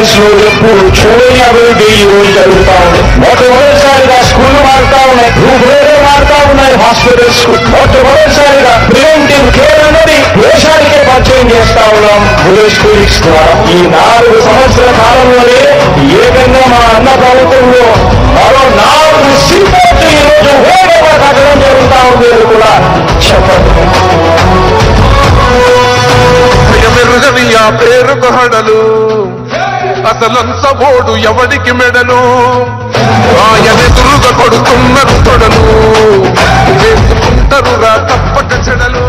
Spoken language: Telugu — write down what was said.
కాలేజ్లో ఎప్పుడు చూడని అభివృద్ధి మొట్టమొదటిసారిగా స్కూల్ మారుతా ఉన్నాయి రూపురేఖ మారుతా ఉన్నాయి హాస్పిటల్స్ మొట్టమొదటిసారిగా ప్రివెంటివ్ కేర్ దేశానికే పరిచయం చేస్తా ఉన్నాం. విలేజ్ క్లినిక్స్ ద్వారా ఈ నాలుగు సంవత్సరాల కాలంలోనే తోడు ఎవడికి మెడలు? ఆయనెదురుగ కొడుతున్నారు తొడలు చెడలు.